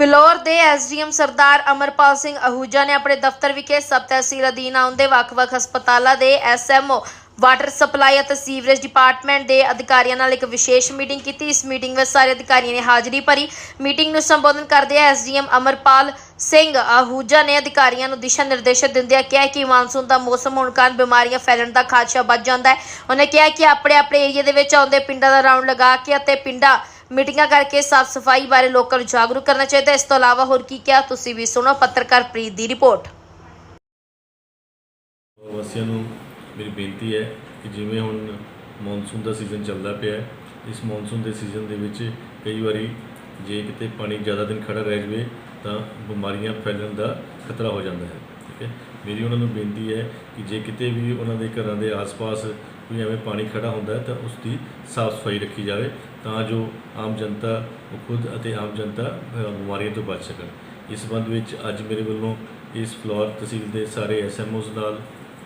ਫਿਲੌਰ ਦੇ ਐਸਡੀਐਮ ਸਰਦਾਰ ਅਮਰਪਾਲ ਸਿੰਘ ਅਹੂਜਾ ਨੇ ਆਪਣੇ ਦਫ਼ਤਰ ਵਿਖੇ ਸਬ ਤਹਿਸੀਲ ਅਧੀਨ ਆਉਂਦੇ ਵੱਖ-ਵੱਖ ਹਸਪਤਾਲਾਂ ਦੇ ਐਸਐਮਓ, ਵਾਟਰ ਸਪਲਾਈ ਅਤੇ ਸੀਵਰੇਜ ਡਿਪਾਰਟਮੈਂਟ ਦੇ ਅਧਿਕਾਰੀਆਂ ਨਾਲ ਇੱਕ ਵਿਸ਼ੇਸ਼ ਮੀਟਿੰਗ ਕੀਤੀ। ਇਸ ਮੀਟਿੰਗ ਵਿੱਚ ਸਾਰੇ ਅਧਿਕਾਰੀਆਂ ਨੇ ਹਾਜ਼ਰੀ ਭਰੀ। ਮੀਟਿੰਗ ਨੂੰ ਸੰਬੋਧਨ ਕਰਦਿਆਂ ਐਸਡੀਐਮ ਅਮਰਪਾਲ ਸਿੰਘ ਆਹੂਜਾ ਨੇ ਅਧਿਕਾਰੀਆਂ ਨੂੰ ਦਿਸ਼ਾ ਨਿਰਦੇਸ਼ ਦਿੰਦਿਆਂ ਕਿਹਾ ਕਿ ਮਾਨਸੂਨ ਦਾ ਮੌਸਮ ਹੋਣ ਕਾਰਨ ਬਿਮਾਰੀਆਂ ਫੈਲਣ ਦਾ ਖਾਦਸ਼ਾ ਵੱਧ ਜਾਂਦਾ ਹੈ। ਉਹਨੇ ਕਿਹਾ ਕਿ ਆਪਣੇ ਆਪਣੇ ਏਰੀਆ ਦੇ ਵਿੱਚ ਆਉਂਦੇ ਪਿੰਡਾਂ ਦਾ ਰਾਉਂਡ ਲਗਾ ਕੇ ਅਤੇ ਪਿੰਡਾਂ ਮੀਟਿੰਗਾਂ ਕਰਕੇ ਸਾਫ਼ ਸਫ਼ਾਈ ਬਾਰੇ ਲੋਕਾਂ ਨੂੰ ਜਾਗਰੂਕ ਕਰਨਾ ਚਾਹੀਦਾ ਇਸ ਤੋਂ ਇਲਾਵਾ ਹੋਰ ਕੀ ਕਿਹਾ ਤੁਸੀਂ ਵੀ ਸੁਣੋ। ਪੱਤਰਕਾਰ ਪ੍ਰੀਤ ਦੀ ਰਿਪੋਰਟ। ਵਾਸੀਆਂ ਨੂੰ ਮੇਰੀ ਬੇਨਤੀ ਹੈ ਕਿ ਜਿਵੇਂ ਹੁਣ ਮੌਨਸੂਨ ਦਾ ਸੀਜ਼ਨ ਚੱਲਦਾ ਪਿਆ ਹੈ, ਇਸ ਮੌਨਸੂਨ ਦੇ ਸੀਜ਼ਨ ਦੇ ਵਿੱਚ ਕਈ ਵਾਰੀ ਜੇ ਕਿਤੇ ਪਾਣੀ ਜ਼ਿਆਦਾ ਦਿਨ ਖੜਾ ਰਹਿ ਜਾਵੇ ਤਾਂ ਬਿਮਾਰੀਆਂ ਫੈਲਣ ਦਾ ਖਤਰਾ ਹੋ ਜਾਂਦਾ ਹੈ। ਠੀਕ ਹੈ ਮੇਰੀ ਉਹਨਾਂ ਨੂੰ ਬੇਨਤੀ ਹੈ ਕਿ ਜੇ ਕਿਤੇ ਵੀ ਉਹਨਾਂ ਦੇ ਘਰਾਂ ਦੇ ਆਸ-ਪਾਸ ਕੋਈ ਐਵੇਂ ਪਾਣੀ ਖੜਾ ਹੁੰਦਾ ਹੈ ਤਾਂ ਉਸ ਦੀ ਸਾਫ਼ ਸਫ਼ਾਈ ਰੱਖੀ ਜਾਵੇ ਤਾਂ ਜੋ ਆਮ ਜਨਤਾ ਉਹ ਖੁਦ ਅਤੇ ਆਮ ਜਨਤਾ ਬਿਮਾਰੀਆਂ ਤੋਂ ਬਚ ਸਕਣ। ਇਸ ਸੰਬੰਧ ਵਿੱਚ ਅੱਜ ਮੇਰੇ ਵੱਲੋਂ ਇਸ ਫਲੋਰ ਤਹਿਸੀਲ ਦੇ ਸਾਰੇ ਐਸਐਮਓਜ਼ ਨਾਲ,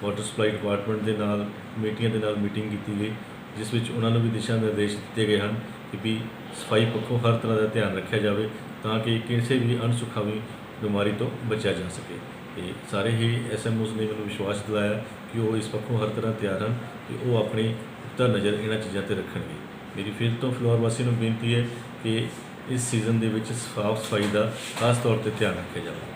ਵਾਟਰ ਸਪਲਾਈ ਡਿਪਾਰਟਮੈਂਟ ਦੇ ਨਾਲ, ਕਮੇਟੀਆਂ ਦੇ ਨਾਲ ਮੀਟਿੰਗ ਕੀਤੀ ਗਈ, ਜਿਸ ਵਿੱਚ ਉਹਨਾਂ ਨੂੰ ਵੀ ਦਿਸ਼ਾ ਨਿਰਦੇਸ਼ ਦਿੱਤੇ ਗਏ ਹਨ ਕਿ ਵੀ ਸਫ਼ਾਈ ਪੱਖੋਂ ਹਰ ਤਰ੍ਹਾਂ ਦਾ ਧਿਆਨ ਰੱਖਿਆ ਜਾਵੇ ਤਾਂ ਕਿ ਕਿਸੇ ਵੀ ਅਣਸੁਖਾਵੀ ਬਿਮਾਰੀ ਤੋਂ ਬਚਿਆ ਜਾ ਸਕੇ। ਤੇ ਸਾਰੇ ਹੀ ਐਸਐਮਓਸ ਨੇ ਮੈਨੂੰ ਵਿਸ਼ਵਾਸ ਦਿਲਾਇਆ ਕਿ ਉਹ ਇਸ ਪੱਖੋਂ ਹਰ ਤਰ੍ਹਾਂ ਤਿਆਰ ਹਨ ਤੇ ਉਹ ਆਪਣੀ ਪੁਖਤਾ ਨਜ਼ਰ ਇਹਨਾਂ ਚੀਜ਼ਾਂ ਤੇ ਰੱਖਣਗੇ। ਮੇਰੀ ਫਿਰ ਤੋਂ ਫਲੋਰ ਵਾਸੀ ਨੂੰ ਬੇਨਤੀ ਹੈ ਕਿ ਇਸ ਸੀਜ਼ਨ ਦੇ ਵਿੱਚ ਸਾਫ਼ ਸਫ਼ਾਈ ਦਾ ਖਾਸ ਤੌਰ ਤੇ ਧਿਆਨ ਰੱਖਿਆ ਜਾਵੇ।